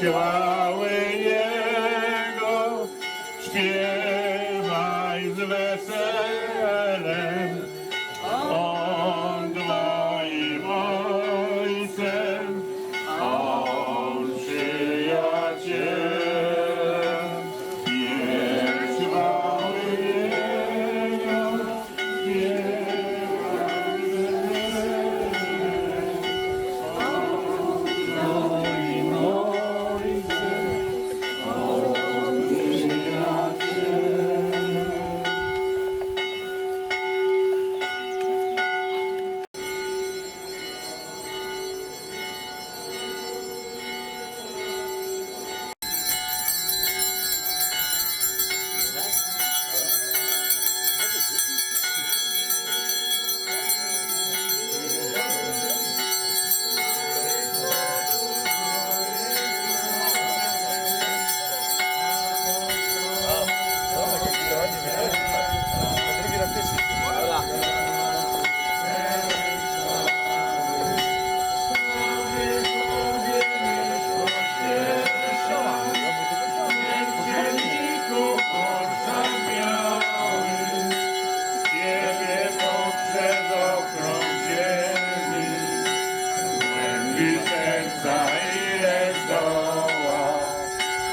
Yeah.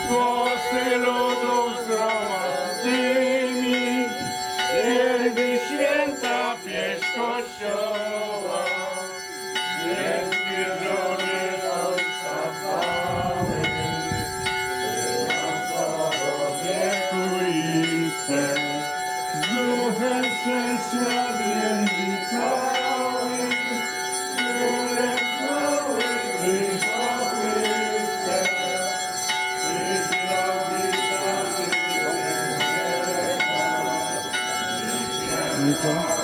Głosy ludu zgromadzymi, wielbi święta pieśń Kościoła, niezmierzony Ojca chwały. wieku i sen. Z duchem 있어요.